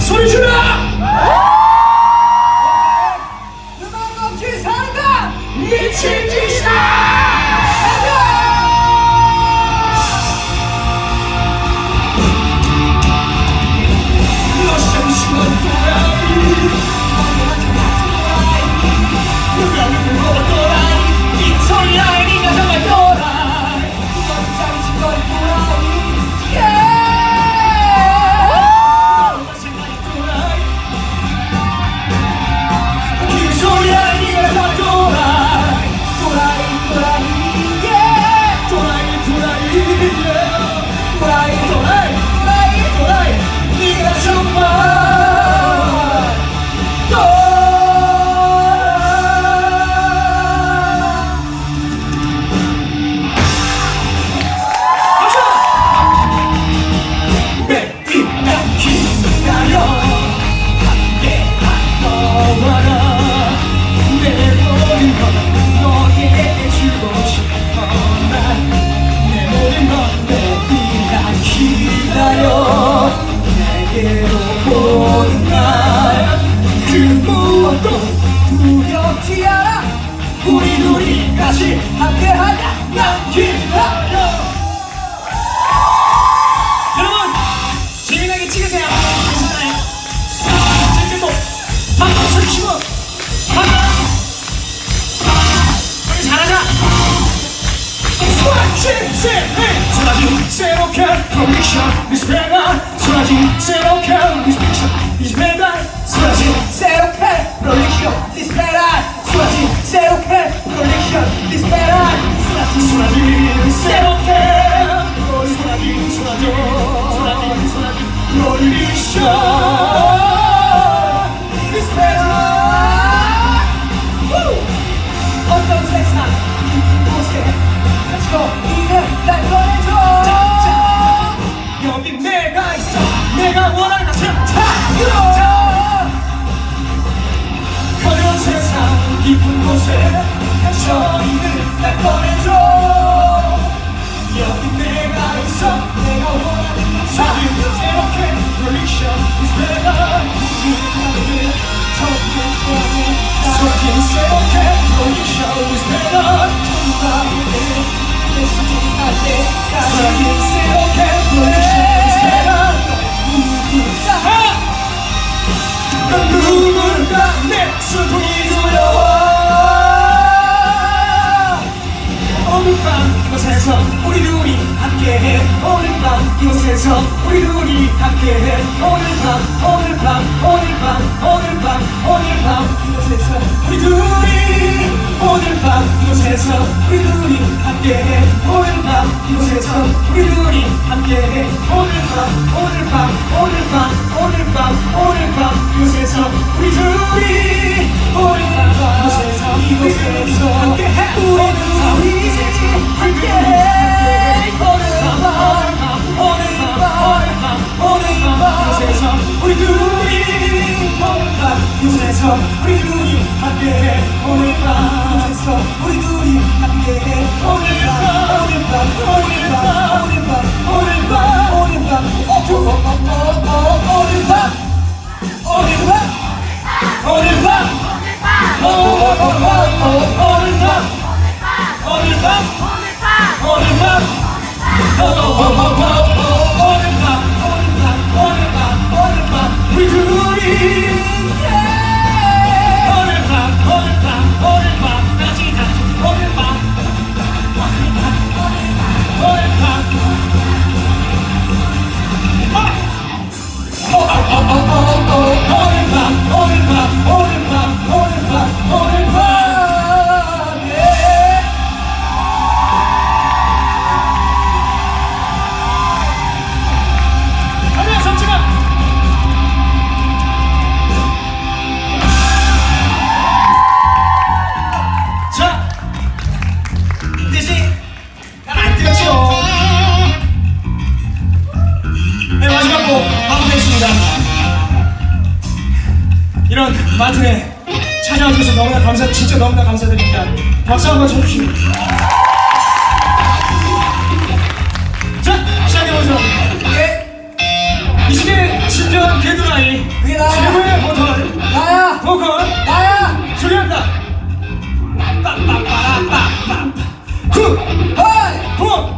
소리 질러! 음악 없이 산다! 미친 짓이다! 다시 함께하자 나 기다려 여러분 재미나게 찍으세요 괜찮아요 즐기고 박수 쳐주시고 박수 우리 잘하자 소라지 새롭게 프로미션 This better 소라지 새롭게 This is better 소라지 새롭게 프로미션 This better 소라지 새롭게 Sua vida. seu 이곳에서 우리 둘이 함께해 오늘 밤 이곳에서 우리 둘이 함께해 오늘 밤 오늘 밤 오늘 밤 오늘 밤 오늘 밤 이곳에서 우리 둘이 오늘 밤 이곳에서 이곳에서 함께해 우리 둘이 함께해 오늘 밤 오늘 밤 오늘 밤 오늘 밤 이곳에서 우리 둘이 오늘 밤 이곳에서 우리 둘이 함께해 오늘 밤 이곳에서 우리 둘이 함께해 오늘 밤 오늘 밤 오늘 밤 오늘 밤 오늘 밤 오늘 밤 오늘 밤 오늘 밤 오늘 밤 오늘 밤 오늘 밤 오늘 밤 오늘 밤 오늘 찬양해 주셔서 너무나 감사, 진짜 너무나 감사드립니다. 박수 한번 쳐주시면. 자, 시작해보죠. 예. 이 시대의 진정한 개드라이. 그게 나야. 최고의 보컬. 나야. 보컬. 나야. 소개합니다. 빰빰빠라빰빰. 후. 헐. 붐.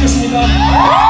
주시겠습니다.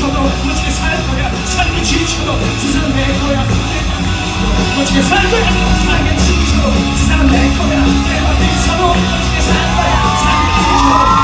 지쳐도 멋지게 살 거야. 삶이 지쳐도 세상은 내 거야. 멋지게 살 거야. 삶이 지쳐도 세상은 내 거야. 내가 네 서로 멋지게 살 거야. 삶이 지쳐도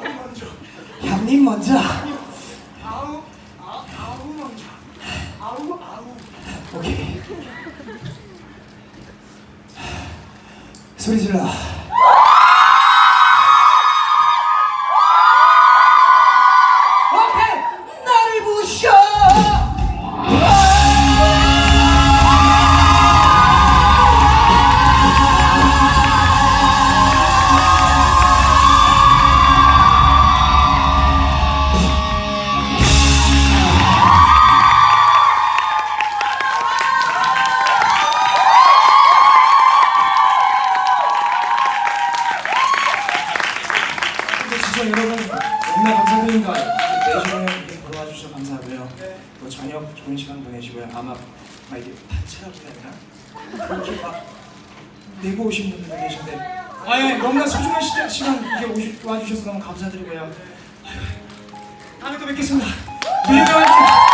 형님 먼저. 형님 먼저. 아우 아우 아우 먼저 아우 아우 오케이. 소리 질러. 또 저녁 좋은 시간 보내시고요. 아마 막 이게 파채라고? 그렇게 막 내고 오신 분들도 계신데 아예 너무나 소중한 시간, 시간 이렇게 오시, 와주셔서 너무 감사드리고요. 아유, 다음에 또 뵙겠습니다. 내일 뵙겠습니다.